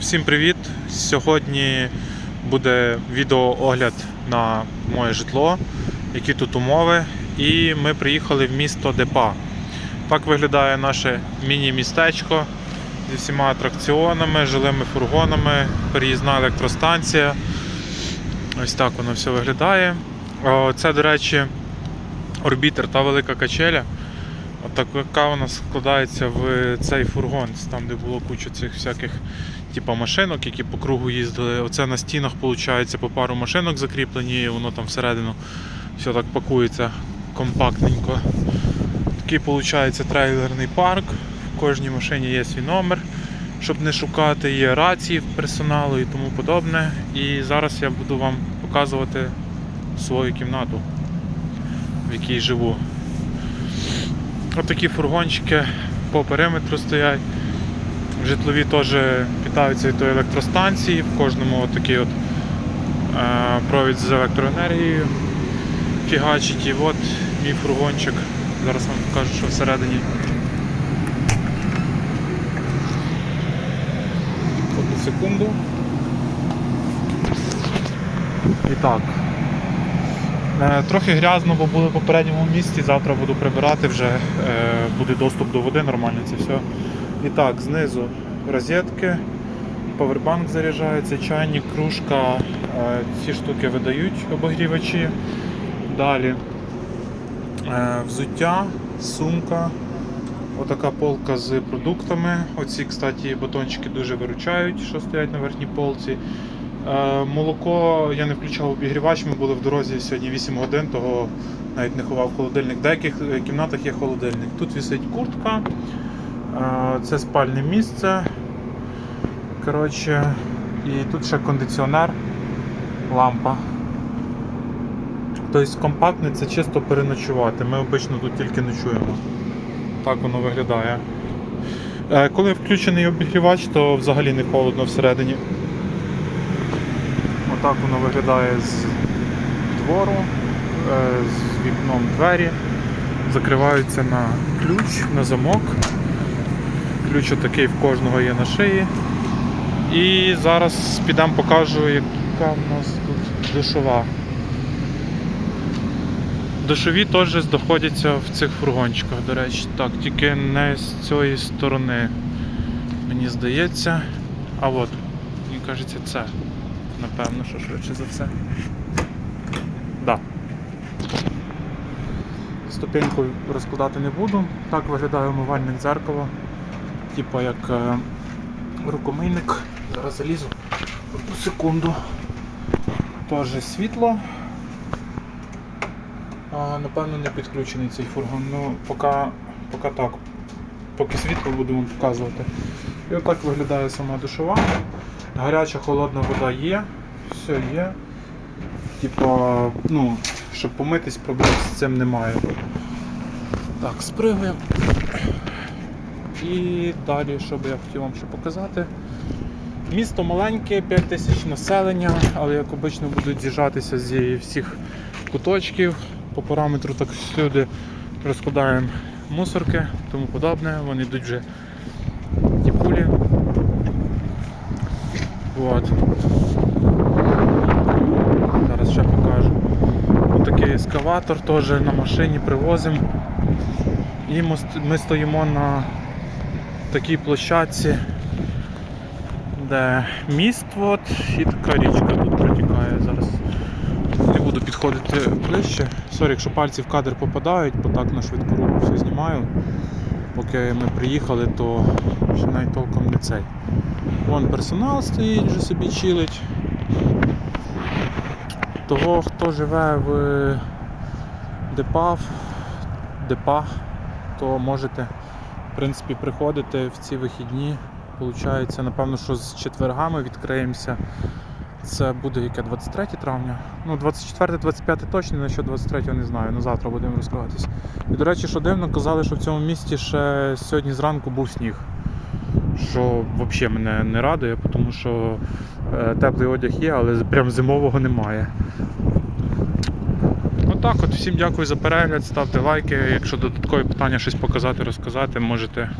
Всім привіт! Сьогодні буде відеоогляд на моє житло, які тут умови. І ми приїхали в місто Депа. Так виглядає наше міні-містечко зі всіма атракціонами, жилими фургонами, переїзна електростанція. Ось так воно все виглядає. Це, до речі, орбітер та велика качеля. От така вона складається в цей фургон, там де було куча цих всяких типу, машинок, які по кругу їздили. Оце на стінах виходить по пару машинок закріплені, і воно там всередину все так пакується компактненько. Такий виходить трейлерний парк. В кожній машині є свій номер, щоб не шукати, є рації персоналу і тому подобне. І зараз я буду вам показувати свою кімнату, в якій живу. Ось такі фургончики по периметру стоять. Житлові теж питаються від електростанції, в кожному такий от е, провід з електроенергією фігачить. І от мій фургончик. Зараз вам покажу, що всередині. Одну секунду. І так. Е, Трохи грязно, бо були в попередньому місці. Завтра буду прибирати вже, е, буде доступ до води, нормально це все. І так, знизу розетки, повербанк заряджається, чайник, кружка. Е, Ці штуки видають обогрівачі. Далі взуття, сумка. Отака полка з продуктами. Оці, кстати, батончики дуже виручають, що стоять на верхній полці. Е, Молоко я не включав обігрівач, ми були в дорозі сьогодні 8 годин, того навіть не ховав холодильник. В деяких е, кімнатах є холодильник. Тут висить куртка, е, це спальне місце. Коротше, і тут ще кондиціонер, лампа. Тобто компактний це чисто переночувати. Ми обично тут тільки ночуємо. Так воно виглядає. Коли включений обігрівач, то взагалі не холодно всередині. Отак воно виглядає з двору, е, з вікном двері. Закриваються на ключ, на замок. Ключ отакий в кожного є на шиї. І зараз підемо покажу, яка в нас тут душова. Душові теж знаходяться в цих фургончиках, до речі. Так, тільки не з цієї сторони. Мені здається. А от, мені кажеться, це. Напевно, що швидше за все. Да. Ступеньку розкладати не буду. Так виглядає умивальник дзеркало. Типа як е, рукомийник. Зараз залізу. Одну секунду. Теж світло. А, напевно, не підключений цей фургон. Ну, поки, поки так. Поки світло вам показувати. І отак виглядає сама душова. Гаряча холодна вода є, все є. Типа, ну, щоб помитись, проблем з цим немає. Так, спригуємо. І далі, що би я хотів вам ще показати. Місто маленьке, 5 тисяч населення, але як обично будуть з'їжджатися зі всіх куточків. По параметру так всюди розкладаємо мусорки, тому подобне. Вони йдуть вже От. Зараз ще покажу. Ось такий ескаватор теж на машині привозимо. І ми стоїмо на такій площадці, де міст от, і така річка тут протікає зараз. Не буду підходити ближче. Сорі, якщо пальці в кадр попадають, бо так на швидку руку все знімаю. Поки ми приїхали, то ще навіть толком не цей. Вон персонал стоїть, вже собі чилить. Того, хто живе в Депав, Депа, то можете в принципі приходити в ці вихідні. Получається, напевно, що з четвергами відкриємося. Це буде яке 23 травня. Ну, 24-25 точно, на що 23 не знаю. На завтра будемо розкриватись. І до речі, що дивно, казали, що в цьому місті ще сьогодні зранку був сніг. Що взагалі мене не радує, тому що е, теплий одяг є, але прям зимового немає. Отак от, всім дякую за перегляд, ставте лайки. Якщо додаткові питання щось показати, розказати, можете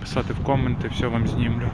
писати в коменти, все вам знімлю.